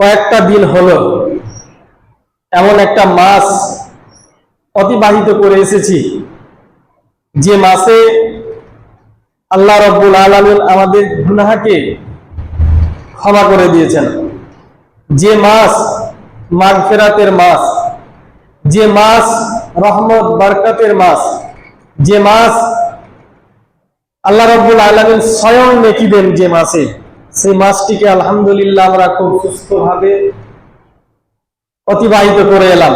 কয়েকটা দিন হলো এমন একটা মাস অতিবাহিত করে এসেছি। যে মাসে আল্লাহ রব্বুল আলমিন আমাদের গুনাহাকে ক্ষমা করে দিয়েছেন। যে মাস মাগফেরাতের মাস, যে মাস রহমত, বরকতের মাস, যে মাস আল্লাহ রব্বুল আলমিন স্বয়ং নেকি দেন যে মাসে। সেই মাসটিকে আলহামদুলিল্লাহ আমরা খুব সুস্থভাবে অতিবাহিত করে এলাম।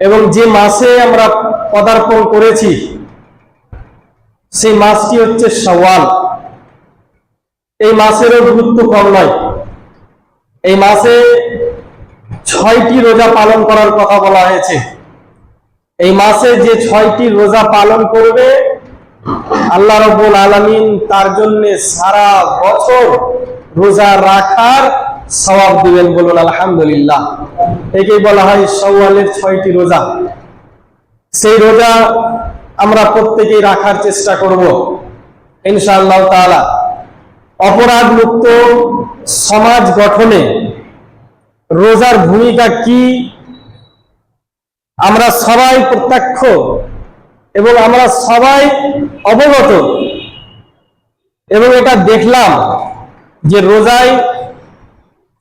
এবং যে মাসে আমরা পদার্পণ করেছি, সেই মাসটি হচ্ছে সওয়াল এই মাসেরও গুরুত্ব কম নয়। এই মাসে ছয়টি রোজা পালন করার কথা বলা হয়েছে। এই মাসে যে ছয়টি রোজা পালন করবে আল্লাহ রব্বুল আলমিন তার জন্য সারা বছর রোজা রাখার সবাব দিবেন বলুন, আলহামদুলিল্লাহ। একেই বলা হয় সওয়ালের ছয়টি রোজা। সেই রোজা আমরা প্রত্যেকেই রাখার চেষ্টা করব, ইনশাআল্লাহ তাআলা। অপরাধ মুক্ত সমাজ গঠনে রোজার ভূমিকা কি? আমরা সবাই প্রত্যক্ষ এবং আমরা সবাই অবগত। এবং এটা দেখলাম যে রোজায়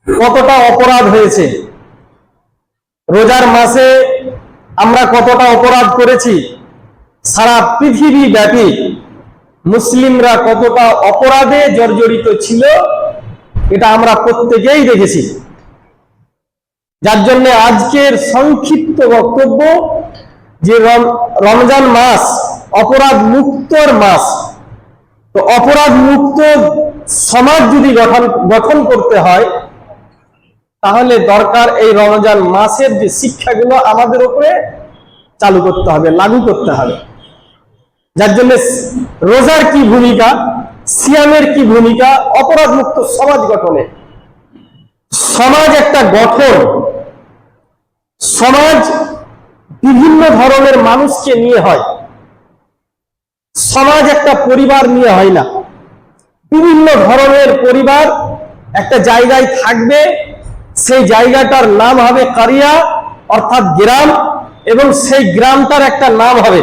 কতটা অপরাধ হয়েছে। রোজার মাসে আমরা কতটা অপরাধ করেছি। সারা পৃথিবী ব্যাপী মুসলিমরা কতটা অপরাধে জর্জরিত ছিল, এটা আমরা প্রত্যেকেই দেখেছি। যার জন্য আজকের সংক্ষিপ্ত বক্তব্য যে রমজান মাস অপরাধ মুক্তর মাস। তো অপরাধ মুক্ত সমাজ যদি গঠন গঠন করতে হয়, তাহলে দরকার এই রমজান মাসের যে শিক্ষাগুলো আমাদের উপরে চালু করতে হবে, লাগু করতে হবে। যার জন্য রোজার কি ভূমিকা, সিয়ামের কি ভূমিকা, অপরাধ মুক্ত সমাজ গঠনে। সমাজ একটা গঠন। সমাজ বিভিন্ন ধরনের মানুষকে নিয়ে হয়। সমাজ একটা পরিবার নিয়ে হয় না। বিভিন্ন ধরনের পরিবার একটা জায়গায় থাকবে, সেই জায়গাটার নাম হবে কারিয়া, অর্থাৎ গ্রাম, এবং সেই গ্রামটার একটা নাম হবে।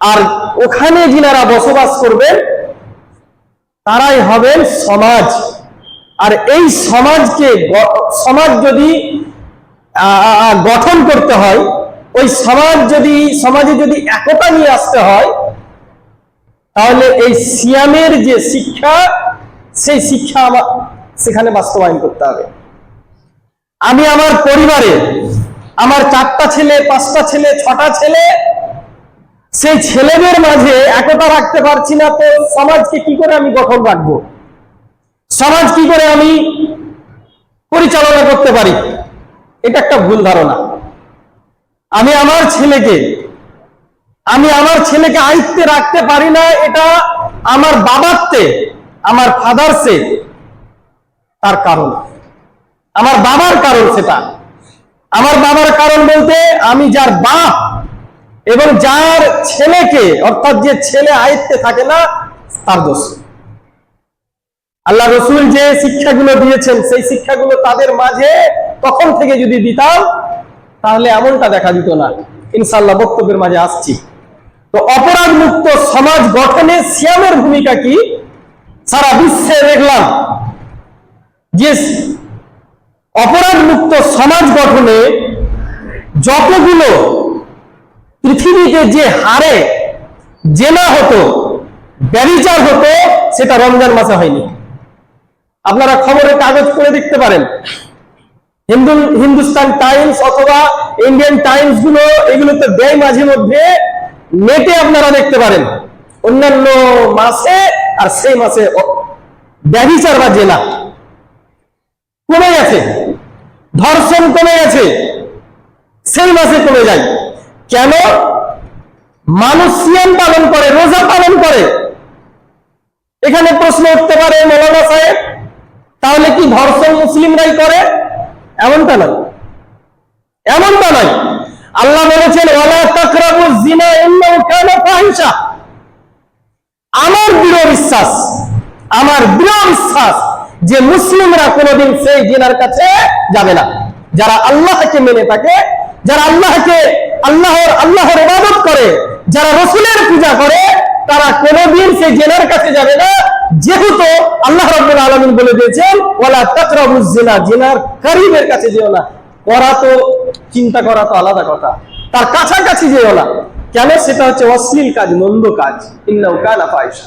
আর ওখানে যিনারা বসবাস করবেন, তারাই হবেন সমাজ। আর এই সমাজকে সমাজ যদি গঠন করতে হয় ওই সমাজ যদি, সমাজে যদি একতা নিয়ে আসতে হয়, তাহলে এই সিয়ামের যে শিক্ষা, সেই শিক্ষা আমার সেখানে বাস্তবায়ন করতে হবে। আমি আমার পরিবারে, আমার চারটা ছেলে, পাঁচটা ছেলে, ছটা ছেলে, সেই ছেলেদের মাঝে একতা রাখতে পারছি না, তো সমাজকে কি করে আমি গঠন রাখব? সমাজ কি করে আমি পরিচালনা করতে পারি? এটা একটা ভুল ধারণা। আমি আমার ছেলেকে, আমি আমার ছেলেকে আয়ত্তে রাখতে পারি না, এটা আমার বাবারতে, আমার ফাদারসে তার কারণ। আমার বাবার কারণ সেটা। আমার বাবার কারণ বলতে আমি যার বাপ এবং যার ছেলেকে, অর্থাৎ যে ছেলে আয়ত্তে থাকে না, তার দোষ। আল্লাহ রসুল যে শিক্ষাগুলো দিয়েছেন, সেই শিক্ষাগুলো তাদের মাঝে তখন থেকে যদি দিতাম তাহলে এমনটা দেখা দিত না। ইনশাল্লাহ বক্তব্যের মাঝে আসছি। তো অপরাধ মুক্ত সমাজ গঠনে সিয়ামের ভূমিকা কি? সারা বিশ্বে দেখলাম যে অপরাধ মুক্ত সমাজ গঠনে যতগুলো পৃথিবীতে যে হারে জেনা হতো ব্যবিচার হতো, সেটা রমজান মাসে হয়নি। আপনারা খবরের কাগজ করে দেখতে পারেন। হিন্দু, হিন্দুস্তান টাইমস অথবা ইন্ডিয়ান টাইমসগুলো এগুলোতে দেয় মাঝে মধ্যে। নেটে আপনারা দেখতে পারেন। অন্যান্য মাসে আর সেই মাসে ব্যভিচার বা জেনা কমে গেছে। ধর্ষণ কমে গেছে। সেই মাসে কমে যায়। কেন? মানুষ সিয়াম পালন করে, রোজা পালন করে। এখানে প্রশ্ন উঠতে পারে মৌলানা সাহেব, তাহলে কি ধর্ষণ মুসলিমরাই করে? এমনটা নয়। এমনটা নয়। আল্লাহ বলেছেন আমার দৃঢ় বিশ্বাস, আমার দৃঢ় বিশ্বাস যে মুসলিমরা কোনোদিন সেই জিনার কাছে যাবে না। যারা আল্লাহকে মেনে থাকে, যারা আল্লাহকে, আল্লাহর আল্লাহর ইবাদত করে, যারা রসুলের পূজা করে তারা কোনোদিন সেই জেনার কাছে যাবে না। যেহেতু আল্লাহ রাব্বুল আলামিন বলে দিয়েছেন, ওয়ালা তাকরাবুজ জিনা জিনার কারীবের কাছে যেও না। করা তো, চিন্তা করা তো আলাদা কথা। তার কাছাকাছি যেও না। কেন? সেটা হচ্ছে অশ্লীল কাজ, মন্দ কাজ। ইন্নাউ কানা ফাহিশা।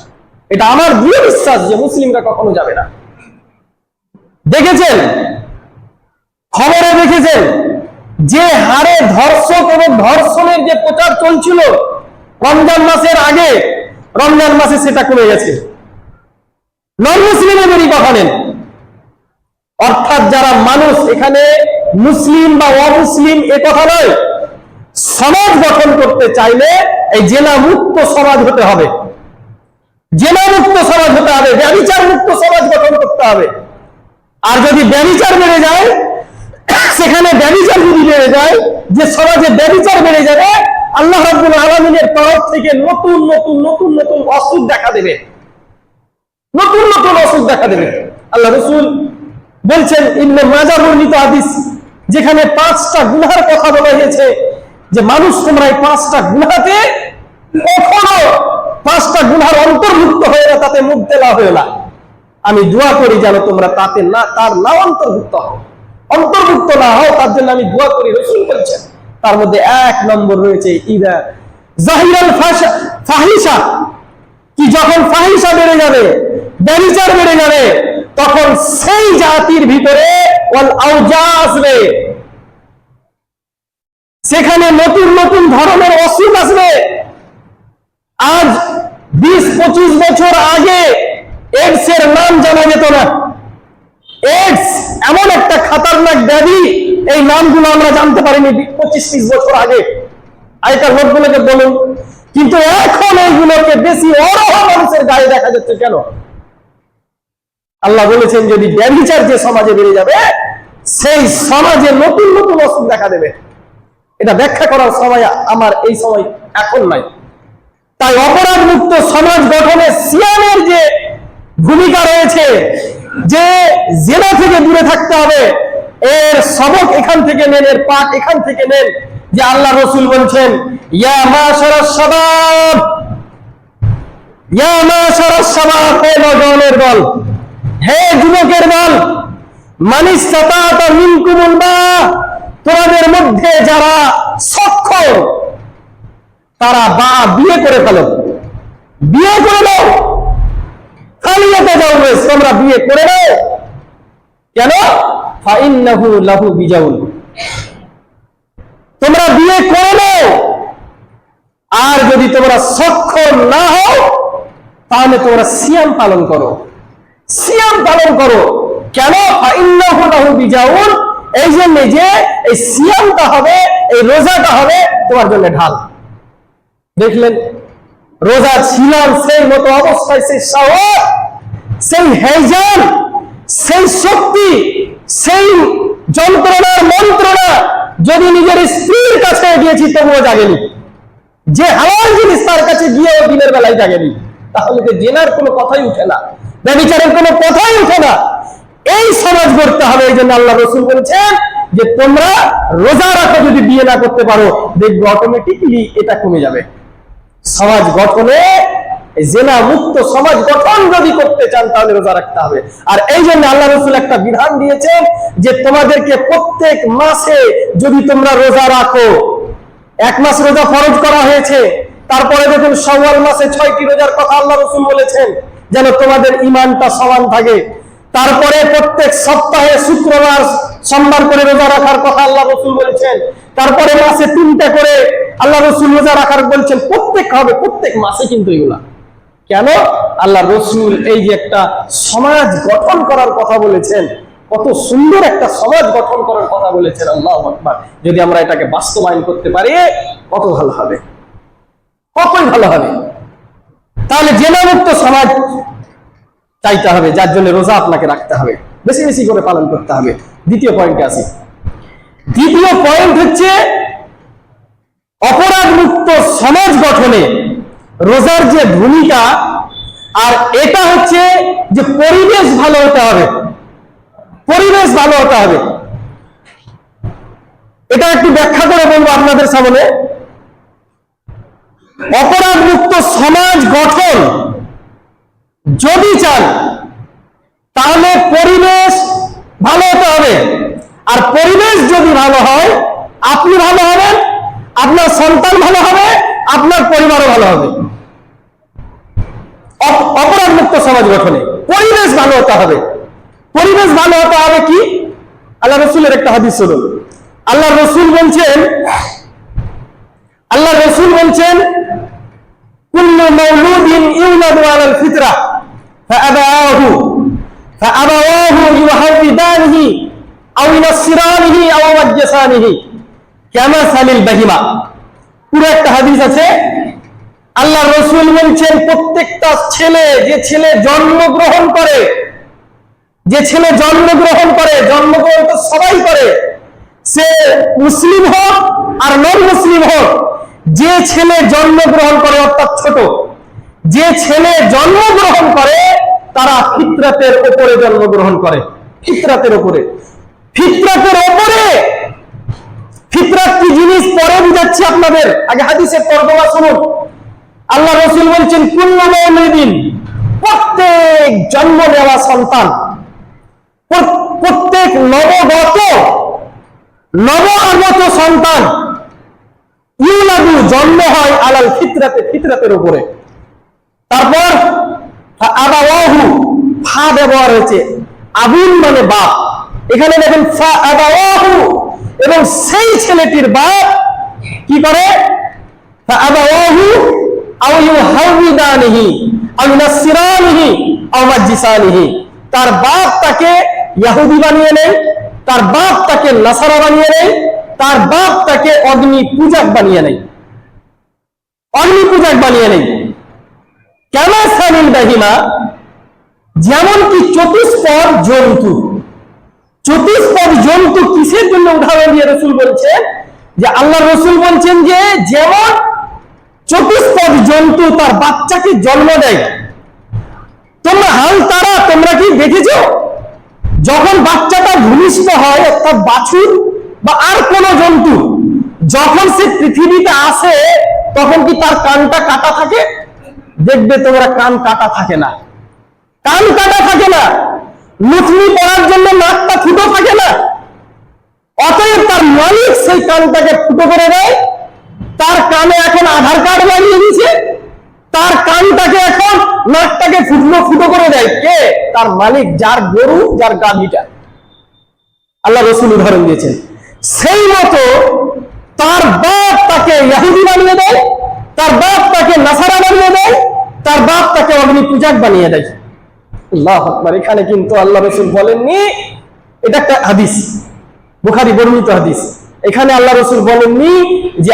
এটা আমার দৃঢ় বিশ্বাস যে মুসলিমরা কখনো যাবে না। দেখেছেন? খবরে দেখেছেন? যে হারে ধর্ষক এবং ধর্ষণের যে প্রচার চলছিল, রমজান মাসের আগে রমজান মাসে সেটা কমে গেছে। নন মুসলিমেরই কথা নেন অর্থাৎ যারা মানুষ এখানে মুসলিম বা অমুসলিম, এ কথা নয়। সমাজ গঠন করতে চাইলে এই জেলা মুক্ত সমাজ হতে হবে। জেলা মুক্ত সমাজ হতে হবে ব্যবচার মুক্ত সমাজ গঠন করতে হবে। আর যদি ব্যবচার বেড়ে যায়, সেখানে ব্যবচার যদি বেড়ে যায়, যে সমাজে ব্যবচার বেড়ে যাবে আল্লাহ রাব্বুল আলামিনের তরফ থেকে নতুন নতুন নতুন নতুন অসুখ দেখা দেবে। নতুন নতুন অসুখ দেখা দেবে। আল্লাহ রসুল বলছেন, ইবনে মাজা বর্ণিত হাদিস যেখানে পাঁচটা গুনার কথা বলা হয়েছে, যে মানুষ তোমরা এই পাঁচটা গুনাতে কখনো পাঁচটা গুনার অন্তর্ভুক্ত হয়ে না, তাতে দেওয়া হয়ে না। আমি দোয়া করি যেন তোমরা তাতে না, তার না অন্তর্ভুক্ত হও। অন্তর্ভুক্ত না হও, তার জন্য আমি দোয়া করি। রসুল বলছেন তার মধ্যে এক নম্বর রয়েছে ইদা জাহিরাল ফাহিশা। কি যখন ফাহিশা বেড়ে যাবে ব্যবিচার বেড়ে যাবে, তখন সেই জাতির ভিতরে ওয়াল আউজা আসবে। সেখানে নতুন নতুন ধরনের অসুখ আসবে। আজ বিশ পঁচিশ বছর আগে এডস এর নাম জানা যেত না। এডস এমন একটা খাতারনাক ব্যাধি, এই নামগুলো আমরা জানতে পারিনি। পঁচিশ ত্রিশ বছর আগে আগেকার লোকগুলোকে বলুন, কিন্তু এখন এইগুলোকে বেশি অরহ মানুষের গায়ে দেখা যাচ্ছে কেন? আল্লাহ বলেছেন, যদি ব্যবিচার যে সমাজে বেড়ে যাবে, সেই সমাজে নতুন নতুন অসুখ দেখা দেবে। এটা ব্যাখ্যা করার সময় আমার এই সময় এখন নাই। তাই অপরাধ মুক্ত সমাজ গঠনে সিয়ামের যে ভূমিকা রয়েছে, যে জেলা থেকে দূরে থাকতে হবে এর সবক এখান থেকে নেন, এর পাঠ এখান থেকে নেন। যে আল্লাহ রসুল বলছেন, ইয়া মাশারাস শাবাব ইয়া মাশারাস শাবাব হে নজওয়ানের দল, হে যুবকের দল মানিস সাতাতা মিনকুমুল মা, তোমাদের মধ্যে যারা সক্ষম, তারা বা বিয়ে করে ফেলো। বিয়ে করে দাও খালিয়াতে যাও তোমরা বিয়ে করে দাও কেন? বিজাউন। তোমরা বিয়ে করে আর যদি তোমরা সক্ষম না হও, তাহলে তোমরা সিয়াম পালন করো। সিয়াম পালন করো। কেন? ফাইন্নাহু বিজাউন। এই জন্য যে এই সিয়ামটা হবে, এই রোজাটা হবে তোমার জন্য ঢাল। দেখলেন? রোজা ছিলাম সেই মতো অবস্থায়, সেই সাহস, সেই হেজান সেই শক্তি সেই যন্ত্রণার মন্ত্রণা যদি নিজের স্ত্রীর কাছে গিয়েছি তবুও জাগেনি। যে হালাল জিনিস তার কাছে গিয়েও দিনের বেলায় জাগেনি, তাহলে তো জেনার কোনো কথাই উঠে না, ব্যবচারের কোনো কথাই উঠে না, এই সমাজ গড়তে হবে, এই জন্য আল্লাহ রসুল বলছেন যে তোমরা রোজা রাখো, যদি বিয়ে না করতে পারো, দেখবে অটোমেটিকলি এটা কমে যাবে। সমাজ গঠনে জেনা মুক্ত সমাজ গঠন যদি করতে চান, তাহলে রোজা রাখতে হবে। আর এই জন্য আল্লাহ রসুল একটা বিধান দিয়েছেন যে তোমাদেরকে প্রত্যেক মাসে যদি তোমরা রোজা রাখো, এক মাস রোজা ফরজ করা হয়েছে, তারপরে দেখুন সওয়াল মাসে ছয়টি রোজার কথা আল্লাহ রসুল বলেছেন, যেন তোমাদের ইমানটা সমান থাকে। তারপরে প্রত্যেক সপ্তাহে শুক্রবার, সোমবার করে রোজা রাখার কথা আল্লাহ রসুল বলেছেন। তারপরে মাসে তিনটা করে আল্লাহ রসুল রোজা রাখার বলছেন, প্রত্যেক হবে, প্রত্যেক মাসে কিন্তু এগুলা। কেন? আল্লাহ রসুল এই যে একটা সমাজ গঠন করার কথা বলেছেন, কত সুন্দর একটা সমাজ গঠন করার কথা বলেছেন আল্লাহ যদি আমরা এটাকে বাস্তবায়ন করতে পারি, কত ভালো হবে? কতই ভালো হবে? তাহলে জেনামুক্ত সমাজ চাইতে হবে, যার জন্য রোজা আপনাকে রাখতে হবে। বেশি বেশি করে পালন করতে হবে। দ্বিতীয় পয়েন্টে আসি। দ্বিতীয় পয়েন্ট হচ্ছে অপরাধ মুক্ত সমাজ গঠনে রোজার যে ভূমিকা, আর এটা হচ্ছে যে পরিবেশ ভালো হতে হবে। পরিবেশ ভালো হতে হবে। এটা একটু ব্যাখ্যা করে বলব আপনাদের সামনে। অপরাধ মুক্ত সমাজ গঠন যদি চান, তাহলে পরিবেশ ভালো হতে হবে। আর পরিবেশ যদি ভালো হয়, আপনি ভালো হবেন, আপনার সন্তান ভালো হবে আপনার পরিবারও ভালো হবে। অপ- অপরাধ মুক্ত সমাজ গঠনে পরিবেশ ভালো হতে হবে। পরিবেশ ভালো হতে হবে কি? আল্লাহ রসুলের একটা হাদিস শুনুন। আল্লাহ রসুল বলছেন, আল্লাহ রসুল বলছেন কামা সালিল বাহিমা। পুরো একটা হাদিস আছে আল্লাহ রসুল বলছেন, প্রত্যেকটা ছেলে যে ছেলে জন্মগ্রহণ করে, যে ছেলে জন্মগ্রহণ করে, জন্মগ্রহণ তো সবাই করে, সে মুসলিম হোক আর নন মুসলিম হোক, যে ছেলে জন্মগ্রহণ করে অর্থাৎ ছোট, যে ছেলে জন্মগ্রহণ করে, তারা ফিতরাতের ওপরে জন্মগ্রহণ করে, ফিতরাতের ওপরে, ফিতরাতের উপরে ফিতরাত কি জিনিস পরে বুঝাচ্ছি আপনাদের। আগে হাদিসের তর্জমা শুনুন। আল্লাহ রসুল বলছেন, কুল্লু মৌলিদিন প্রত্যেক জন্ম নেওয়া সন্তান প্র- প্রত্যেক নবগত নব আগত সন্তান ইউলাদু জন্ম হয় আলাল ফিতরাতে, ফিতরাতের উপরে। তারপর আবাওয়াহু ফা ব্যবহার হয়েছে। আবুল মানে বাপ। এখানে দেখেন ফা আবাওয়াহু এবং সেই ছেলেটির বাপ কি করে? তার বাপ তাকে ইহুদি বানিয়ে নেয়, তার বাপ তাকে নাসারা বানিয়ে নেয়, তার বাপ তাকে অগ্নি পূজক বানিয়ে নেয়। অগ্নি পূজক বানিয়ে নেয়। কেমন সামিল বাহিমা? যেমন কি চতুষ্পদ জন্তু। চতুষ্পদ জন্তু কিসের জন্য উদাহরণ দিয়ে রসুল বলছেন যে আল্লাহ রসুল বলছেন যে যেমন চতুষ্পদ জন্তু তার বাচ্চাকে জন্ম দেয়, তোমরা হাল তারা, তোমরা কি দেখেছ? যখন বাচ্চাটা ভূমিষ্ঠ হয়, অর্থাৎ বাছুর বা আর কোন জন্তু, যখন সে পৃথিবীতে আসে, তখন কি তার কানটা কাটা থাকে? দেখবে তোমরা কান কাটা থাকে না। কান কাটা থাকে না। লুথনি পড়ার জন্য নাকটা ফুটো থাকে না। অতএব তার মালিক সেই কানটাকে ফুটো করে দেয়। তার কানে এখন আধার কার্ড লাগিয়ে দিয়েছে। তার কানটাকে এখন নাকটাকে ফুটলো ফুটো করে দেয়। কে? তার মালিক, যার গরু, যার গাভীটা। আল্লাহ রসুল উদাহরণ দিয়েছেন। সেই মতো তার বাপ তাকে ইয়াহুদি বানিয়ে দেয়, তার বাপ তাকে নাসারা বানিয়ে দেয়, তার বাপ তাকে অগ্নি পূজাক বানিয়ে দেয়। আল্লাহ আকবার। এখানে কিন্তু আল্লাহ রসুল বলেননি, এটা একটা হাদিস, বুখারি বর্ণিত হাদিস। এখানে আল্লাহ রসুল বলেননি যে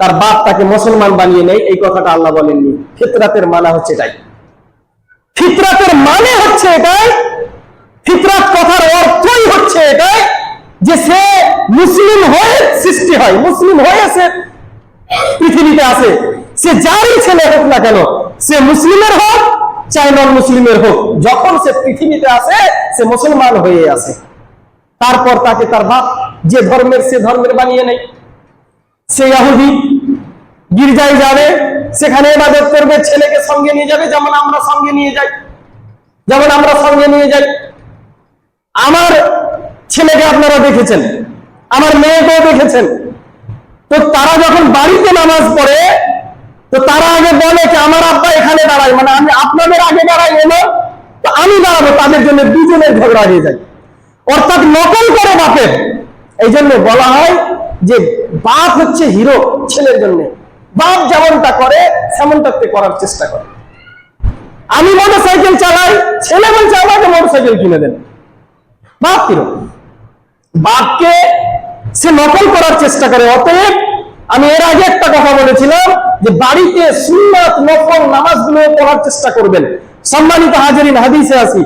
তার বাপ তাকে মুসলমান বানিয়ে নেয়, এই কথাটা আল্লাহ বলেননি। ফিতরাতের মানা হচ্ছে এটাই। ফিতরাতের মানে হচ্ছে এটাই, ফিতরাত কথার অর্থই হচ্ছে এটাই যে সে মুসলিম হয়ে সৃষ্টি হয়, মুসলিম হয়ে সে পৃথিবীতে আসে। সে যারই ছেলে হোক না কেন, সে মুসলিমের হোক, চাই নন মুসলিমের হোক, যখন সে পৃথিবীতে আসে সে মুসলমান হয়ে আসে তারপর তাকে তার বাপ যে ধর্মের, সে ধর্মের বানিয়ে নেয়। সে ইহুদি গির্জায় যাবে, সেখানে ইবাদত করবে, ছেলেকে সঙ্গে নিয়ে যাবে, যেমন আমরা সঙ্গে নিয়ে যাই। যেমন আমরা সঙ্গে নিয়ে যাই। আমার ছেলেকে আপনারা দেখেছেন, আমার মেয়েকেও দেখেছেন। তো তারা যখন বাড়িতে নামাজ পড়ে তো তারা আগে বলে যে, আমার আব্বা এখানে দাঁড়ায়। মানে আমি আপনাদের আগে দাঁড়াই, এলো, তো আমি দাঁড়াবো, তাদের জন্য দুজনের ঝগড়া হয়ে যায়। অর্থাৎ নকল করে বাপের। এই জন্য বলা হয় যে, বাপ হচ্ছে হিরো ছেলের জন্য। বাপ যেমনটা করে সেমনটাতে করার চেষ্টা করে। আমি মোটর সাইকেল চালাই, ছেলে বলছে, আমাকে মোটর সাইকেল কিনে দেন। বাপ হিরো বাপকে সে নকল করার চেষ্টা করে, অতএব আমি এর আগে একটা কথা বলেছিলাম যে বাড়িতে সুন্নাত নকল নামাজগুলো পড়ার চেষ্টা করবেন। সম্মানিত হাজারিন, হাদিসে আসি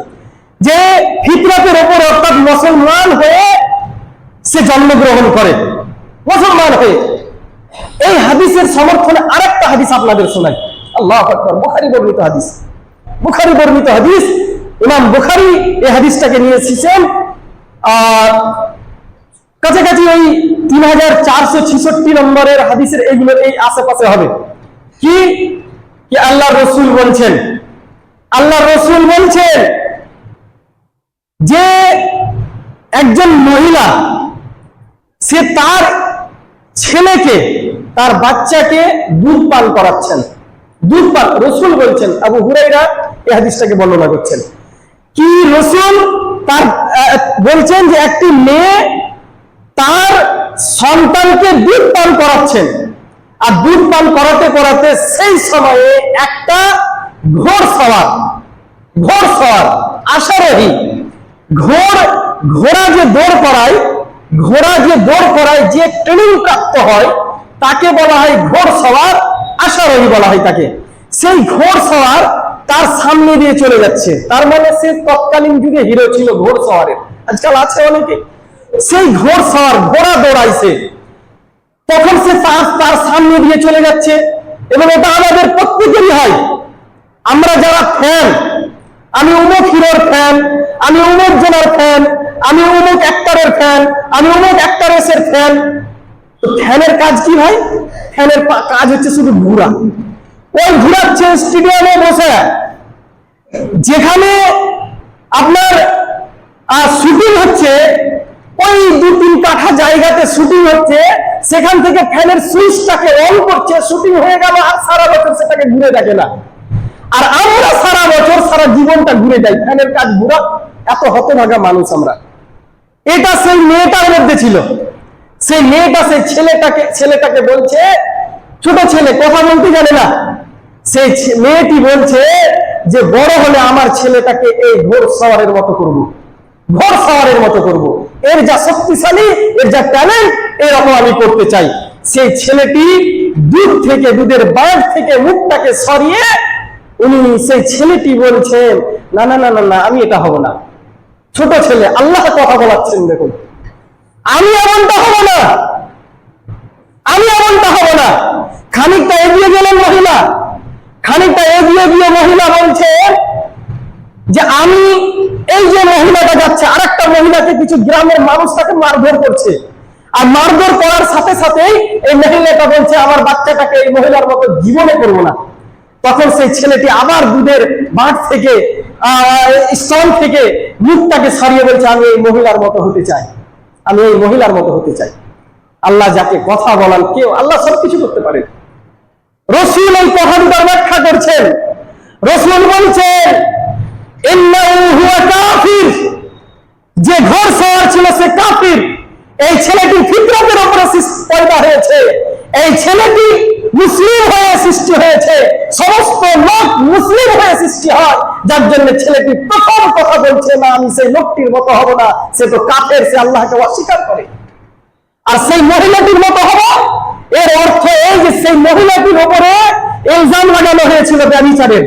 যে ফিতরাতের ওপর অর্থাৎ মুসলমান হয়ে সে জন্মগ্রহণ করে। মুসলমান হয়ে। এই হাদিসের সমর্থনে আরেকটা হাদিস আপনাদের শোনাই। আল্লাহ বুখারী বর্ণিত হাদিস। বুখারি বর্ণিত হাদিস। ইমাম বুখারি এই হাদিসটাকে নিয়ে এসেছেন। আর কাছাকাছি ওই তিন হাজার চারশো ছিষট্টি নম্বরের হাদিসের এইগুলো এই আশেপাশে হবে। কি? কি আল্লাহ রসুল বলছেন? আল্লাহ রসুল বলছেন যে একজন মহিলা, সে তার ছেলেকে, তার বাচ্চাকে দুধ পান করাচ্ছেন। দুধ পান, রসুল বলছেন, আবু হুরাইরা এই হাদিসটাকে বর্ণনা করছেন। কি রসুল তার বলছেন যে একটি মেয়ে তার সন্তানকে দুধ পান করাচ্ছেন। আর দুধ পান করাতে করাতে সেই সময়ে একটা ঘোড় সওয়ার ঘোড় সওয়ার আশারোহী। ঘোড় ঘোড়া যে দৌড় করায়, ঘোড়া যে দৌড় করায় যে ট্রেনিং প্রাপ্ত হয়, তাকে বলা হয় ঘোড় সওয়ার আশারোহী বলা হয় তাকে। সেই ঘোড় সওয়ার তার সামনে দিয়ে চলে যাচ্ছে। তার মানে সে তৎকালীন যুগে হিরো ছিল ঘোড় সওয়ারের আজকাল আছে অনেকে। সেই ঘোড় সার ঘোড়া দৌড়াইছে। তখন সে তার সামনে দিয়ে চলে যাচ্ছে এবং এটা আমাদের প্রত্যেকেরই হয়। আমরা যারা ফ্যান আমি অমুক হিরোর ফ্যান আমি অমুক জনের ফ্যান আমি অমুক অ্যাক্টরের ফ্যান আমি অমুক অ্যাক্টরেসের ফ্যান তো ফ্যানের কাজ কি ভাই? ফ্যানের কাজ হচ্ছে শুধু ঘুরা। ওই ঘুরাচ্ছে স্টেডিয়ামে বসে। যেখানে আপনার শুটিং হচ্ছে ওই দু তিন কাঠা জায়গাতে শুটিং হচ্ছে, সেখান থেকে ফ্যানের সুইচটাকে অন করছে, শুটিং হয়ে গেল আর সারা বছর সেটাকে ঘুরে দেখে না। আর আমরা সারা বছর সারা জীবনটা ঘুরে যাই, ফ্যানের কাজ ঘুরা, এত হতভাগা মানুষ আমরা। এটা সেই মেয়েটার মধ্যে ছিল। সেই মেয়েটা, সেই ছেলেটাকে ছেলেটাকে বলছে, ছোট ছেলে, কথা বলতে জানে না। সেই মেয়েটি বলছে যে, বড় হলে আমার ছেলেটাকে এই ঘোর সওয়ারের মতো করব। ঘোর সওয়ারের মতো করব। এর যা শক্তিশালী, এর যা ট্যালেন্ট এরকম আমি করতে চাই। সেই ছেলেটি দুধ থেকে, দুধের বাঁধ থেকে মুখটাকে সরিয়ে উনি সেই ছেলেটি বলছেন, না না না না না, আমি এটা হব না। ছোট ছেলে, আল্লাহ কথা বলাচ্ছেন, দেখুন। আমি এমনটা হব না। আমি এমনটা হব না। খানিকটা এগিয়ে গেলেন মহিলা। খানিকটা এগিয়ে গিয়ে মহিলা বলছে যে আমি এই যে মহিলাটা যাচ্ছে, আরেকটা মহিলাকে কিছু গ্রামের মানুষ তাকে মারধর করছে। আর মারধর করার সাথে সাথেই এই মহিলাটা বলছে, আমার বাচ্চাটাকে এই মহিলার মতো জীবনে করব না। তখন সেই ছেলেটি আবার দুধের বাঁধ থেকে স্তন থেকে মুখটাকে সরিয়ে বলছে, আমি এই মহিলার মতো হতে চাই। আমি এই মহিলার মতো হতে চাই। আল্লাহ যাকে কথা বলান কেউ, আল্লাহ সব কিছু করতে পারে। রসুল এই কথাটার ব্যাখ্যা করছেন। রসুল বলছেন কাফির। যে ঘর সওয়ার ছিল সে কাফির। এই ছেলেটি ফিতরতের উপরে পয়দা হয়েছে। এই ছেলেটি মুসলিম হয়ে সৃষ্টি হয়েছে। সমস্ত লোক মুসলিম হয়ে সৃষ্টি হয়। যার জন্য ছেলেটি প্রথম কথা বলছে, না, আমি সেই লোকটির মতো হব না। সে তো কাফের, সে আল্লাহকে অস্বীকার করে। আর সেই মহিলাটির মতো হব? এর অর্থ এই যে সেই মহিলাটির উপরে ইলজাম লাগানো হয়েছিল ব্যবিচারের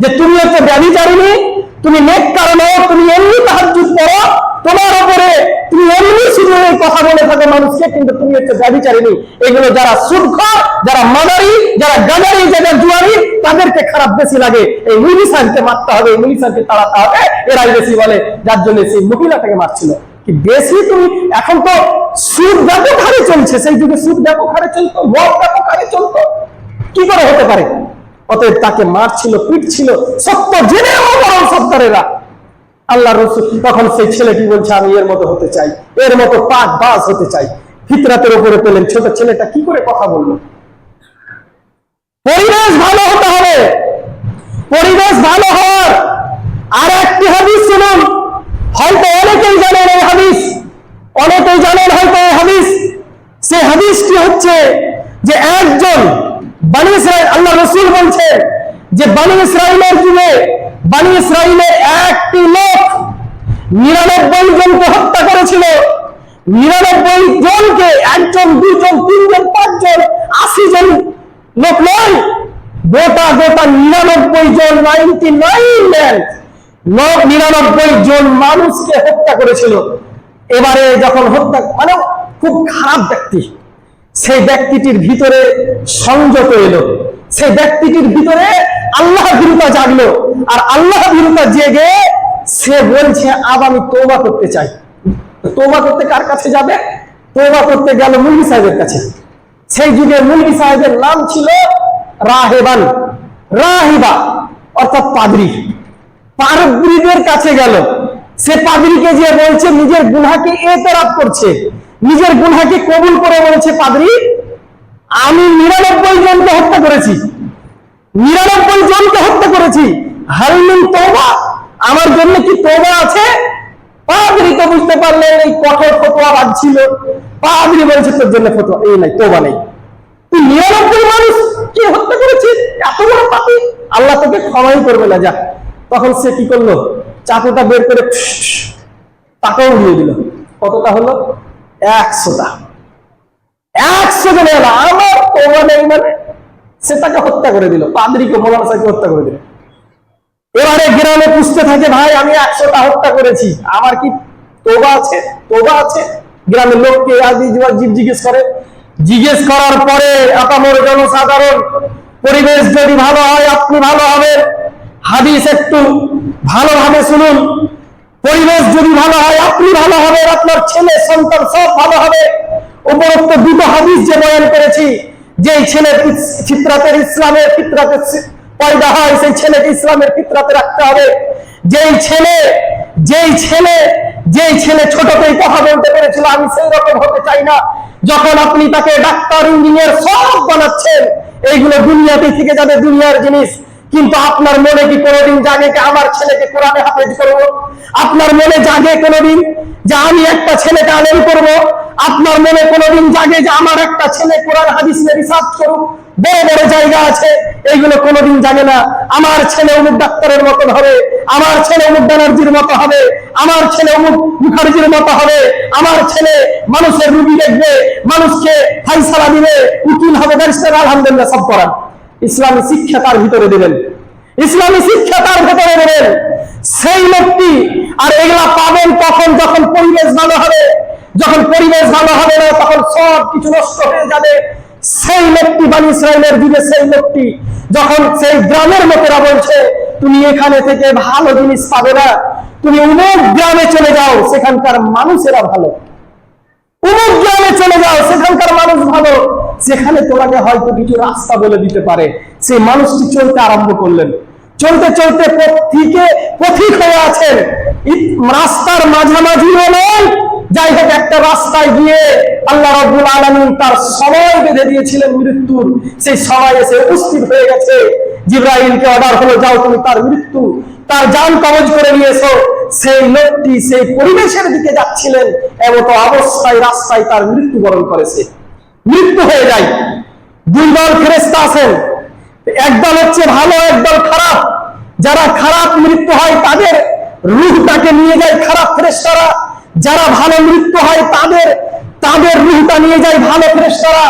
যে তুমি হচ্ছে ব্যবিচারিণী তুমি নেক কারণে তুমি এমনি তাহাজ্জুদ করো, তোমার উপরে তুমি এমনি শুধু কথা বলে থাকো মানুষকে, কিন্তু তুমি হচ্ছে ব্যবিচারিণী এগুলো যারা সুদখর যারা মাদারি, যারা গাজারি যারা জুয়ারি, তাদেরকে খারাপ বেশি লাগে। এই মিলিসানকে মারতে হবে, এই মিলিসানকে তাড়াতে হবে, এরাই বেশি বলে। যার জন্য সেই মহিলাটাকে মারছিল। কি বেশি তুমি? এখন তো সুদ ব্যাপক হারে চলছে। সেই যুগে সুদ ব্যাপক হারে চলতো, মদ ব্যাপক হারে চলতো। কি করে হতে পারে? অতএব তাকে মারছিল, পিটছিল, সত্য বরং সত্তরেরা। আল্লাহ রসুল তখন সেই ছেলেটি বলছে, আমি এর মতো হতে চাই, এর মতো পাক বাস হতে চাই। ফিতরাতের উপরে পেলেন ছোট ছেলেটা, কি করে কথা বলল? পরিবেশ ভালো হতে হবে, পরিবেশ ভালো হওয়ার আর একটি হাদিস শুনুন। হয়তো অনেকেই জানেন এই হাদিস, অনেকেই জানেন হয়তো এই হাদিস। সে হাদিসটি হচ্ছে যে একজন বানি ইসরায়েল, আল্লাহ রসুল বলছে যে বানি ইসরায়েলের যুগে বানি ইসরায়েলের একটি লোক নিরানব্বই জনকে হত্যা করেছিল। নিরানব্বই জনকে একজন দুজন তিনজন, পাঁচজন আশি জন লোক নয়, গোটা গোটা নিরানব্বই জন নাইনটি নাইন ম্যান নিরানব্বই জন মানুষকে হত্যা করেছিল। এবারে যখন হত্যা মানে খুব খারাপ ব্যক্তি। সেই ব্যক্তিটির ভিতরে সংযত এলো। সেই ব্যক্তিটির ভিতরে আল্লাহ ভীরুতা জাগলো। আর আল্লাহ ভীরুতা জেগে সে বলছে, আব আমি তোবা করতে চাই। তোবা করতে কার কাছে যাবে? তোবা করতে গেল মুলবি সাহেবের কাছে। সেই যুগে মুলবি সাহেবের নাম ছিল রাহেবান। রাহিবা অর্থাৎ পাদরি। পারব্রীদের কাছে গেল। সে পাদ্রীকে যে বলছে, নিজের গুনাকে এতরাপ করছে। নিজের গুনাকে কবুল করে বলেছে পাদ্রী, আমি নিরানব্বই জনকে হত্যা করেছি। নিরানব্বই জনকে হত্যা করেছি। হালমিন তোবা আমার জন্য কি তোবা আছে? পাদ্রী তো বুঝতে পারলেন, এই কঠোর ফতোয়া বাজছিল পাদ্রী বলছে, তোর জন্য ফতোয়া এই নাই তোবা নেই। তুই নিরানব্বই মানুষ কি হত্যা করেছিস? এত বড় পাপি। আল্লাহ তোকে ক্ষমাই করবে না, যা। তখন সে কি করল? চাকুটা বের করে টাকাও দিয়ে দিল। কতটা হলো? একশো জন এলো। আমার মানে তাকে হত্যা করে দিল। হত্যা করে এবারে থাকে, ভাই, আমি হত্যা করেছি। আমার কি তোবা আছে? তোবা আছে? গ্রামের লোককে জিজ্ঞেস করে। জিজ্ঞেস করার পরে আপামর জনসাধারণ, পরিবেশ যদি ভালো হয়, আপনি ভালো হবেন। হাদিস একটু ভালোভাবে শুনুন। পরিবেশ যদি ভালো হয়, আপনি ভালো হবে, আপনার ছেলে, সন্তান সব ভালো হবে। উপরোক্ত দুটো হাদিস যে বয়ান করেছি, যেই ছেলে ফিতরাতের ইসলামের ফিতরাতের পয়দা হয়, সেই ছেলেকে ইসলামের ফিতরাতে রাখতে হবে। যেই ছেলে যেই ছেলে যেই ছেলে ছোটতেই কথা বলতে পেরেছিল, আমি সেই রকম হতে চাই না। যখন আপনি তাকে ডাক্তার, ইঞ্জিনিয়ার সব বানাচ্ছেন, এইগুলো দুনিয়াতে থেকে যাবে, দুনিয়ার জিনিস। কিন্তু আপনার মনে কি কোনোদিন জাগে যে আমার ছেলেকে কোরআনে হাফেজ করব? আপনার মনে জাগে কোনোদিন যে আমি একটা ছেলেকে আলেম করব? আপনার মনে কোনোদিন জাগে যে আমার একটা ছেলে কোরআন হাদিস নিয়ে রিসার্চ করুক? বড় বড় জায়গা আছে, এইগুলো কোনোদিন জাগে না। আমার ছেলে অমুক ডাক্তারের মতন হবে, আমার ছেলে অমুক ব্যানার্জির মতো হবে, আমার ছেলে অমুক মুখার্জির মতো হবে, আমার ছেলে মানুষের রুগী দেখবে, মানুষকে ফাইসালা দিবে, উকিল হবে, ব্যারিস্টার, আলহামদুলিল্লাহ, সব করান ইসলামী শিক্ষা তার ভিতরে দেবেন। ইসলামী শিক্ষা তার ভেতরে দেবেন। সেই লোকটি আর এগুলা পাবেন তখন যখন পরিবেশ ভালো হবে। যখন পরিবেশ ভালো হবে না, তখন সব কিছু নষ্ট হয়ে যাবে। সেই লোকটি বানি ইসরায়েলের যুগে, সেই লোকটি যখন সেই গ্রামের লোকেরা বলছে, তুমি এখানে থেকে ভালো জিনিস পাবে না। তুমি অমুক গ্রামে চলে যাও, সেখানকার মানুষেরা ভালো। অমুক গ্রামে চলে যাও, সেখানকার মানুষ ভালো। সেখানে তোমাকে হয়তো কিছু রাস্তা বলে দিতে পারে, সেই মানুষটি চলতে আরম্ভ করলেন। চলতে চলতে পথিকে পথিক হয়ে আছেন। রাস্তার মাঝামাঝিও নেই যাই হোক, একটা রাস্তায় গিয়ে আল্লাহ রব্বুল আলমিন তার সময় বেঁধে দিয়েছিলেন মৃত্যুর। সেই সময় এসে উপস্থিত হয়ে গেছে। জিব্রাহিমকে অর্ডার হলো, যাও তুমি তার মৃত্যু, তার যান কবজ করে নিয়েছো সেই লোকটি সেই পরিবেশের দিকে যাচ্ছিলেন, এমতো অবস্থায় রাস্তায় তার মৃত্যুবরণ করেছে। মৃত্যু হয়ে যায়। দুই দল ফেরেস্তা আছেন একদল হচ্ছে ভালো একদল খারাপ। যারা খারাপ মৃত্যু হয়, তাদের রুহটাকে নিয়ে যায় খারাপ ফেরেস্তারা যারা ভালো মৃত্যু হয়, তাদের তাদের রুহটা নিয়ে যায় ভালো ফেরেস্তারা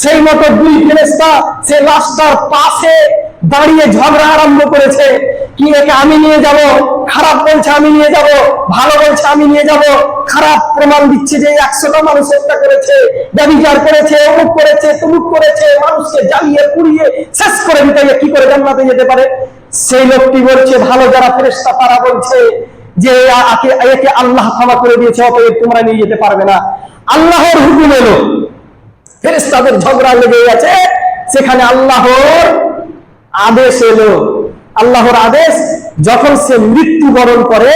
সেই মতো দুই ফেরেস্তা সে রাস্তার পাশে দাঁড়িয়ে ঝগড়া আরম্ভ করেছে। কি একে আমি নিয়ে যাব, খারাপ বলছে আমি নিয়ে যাব, ভালো বলছে আমি নিয়ে যাব, খারাপ প্রমাণ দিচ্ছে যে একশোটা মানুষ হত্যা করেছে ব্যবচার করেছে, অমুক করেছে, তুমুক করেছে, মানুষকে জ্বালিয়ে, পুড়িয়ে শেষ করে দিতে কি করে জান্নাতে যেতে পারে? সেই লোকটি বলছে, ভালো যারা ফেরেস্তা তারা বলছে যে একে আল্লাহ ক্ষমা করে দিয়েছে, অতএব তোমরা নিয়ে যেতে পারবে না। আল্লাহর হুকুম এলো। ফেরেস্তাদের ঝগড়া লেগে গেছে। সেখানে আল্লাহর আদেশ এলো। আল্লাহর আদেশ, যখন সে মৃত্যুবরণ করে,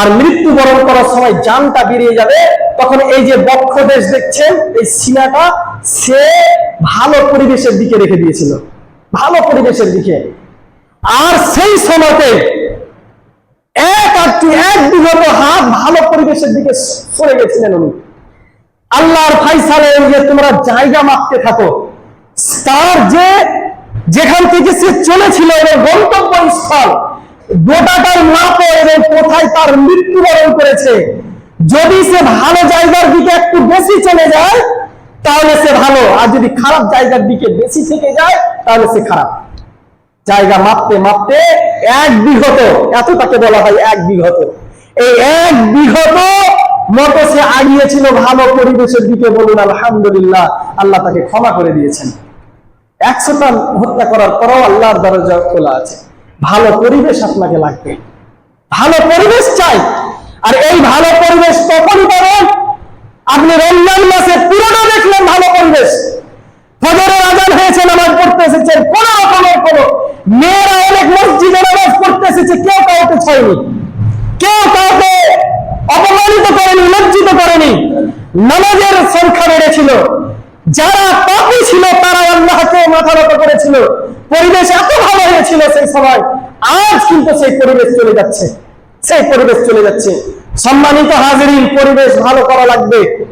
আর মৃত্যুবরণ করার সময় জানটা বেরিয়ে যাবে, তখন এই যে বক্ষ দেশ দেখছেন, এই সিনাটা সে ভালো পরিবেশের দিকে রেখে দিয়েছিল। ভালো পরিবেশের দিকে। আর সেই সময়তে এক আটটি, এক বিগত হাত ভালো পরিবেশের দিকে সরে গেছিলেন উনি। আল্লাহর ফাইসালে যে তোমরা জায়গা মাপতে থাকো, তার যে যেখান থেকে সে চলেছিল এবং গন্তব্য স্থল গোটাটার মাপে এবং কোথায় তার মৃত্যুবরণ করেছে। যদি সে ভালো জায়গার দিকে একটু বেশি চলে যায়, তাহলে সে ভালো। আর যদি খারাপ জায়গার দিকে বেশি থেকে যায়, তাহলে সে খারাপ। জায়গা মাপতে মাপতে এক বিঘত এত তাকে বলা হয় এক বিঘত। এই এক বিঘত মতো সে আগিয়েছিল ভালো পরিবেশের দিকে বলুন, আলহামদুলিল্লাহ। আল্লাহ তাকে ক্ষমা করে দিয়েছেন। একশোটা হত্যা করার পরও আল্লাহর দরজা খোলা আছে। ভালো পরিবেশ আপনাকে লাগবে। ভালো পরিবেশ চাই। আর এই ভালো পরিবেশ তখনই পাবেন আপনি রমজান মাসে পুরোটা দেখলেন ভালো পরিবেশ। ফজরের আজান হয়েছে, নামাজ পড়তে এসেছেন, কোন রকমের কোন মেয়েরা অনেক মসজিদে নামাজ পড়তে এসেছে, কেউ কাউকে ছয়নি কেউ কাউকে অপমানিত করেনি, লজ্জিত করেনি। নামাজের সংখ্যা বেড়েছিল। যারা পাপি ছিল তারা আল্লাহকে মাথা নত করেছিল। পরিবেশ এত ভালো হয়েছিল সেই সময়। আজ কিন্তু সেই পরিবেশ চলে যাচ্ছে। সেই পরিবেশ চলে যাচ্ছে। সম্মানিত হাজির পরিবেশ ভালো করা লাগবে।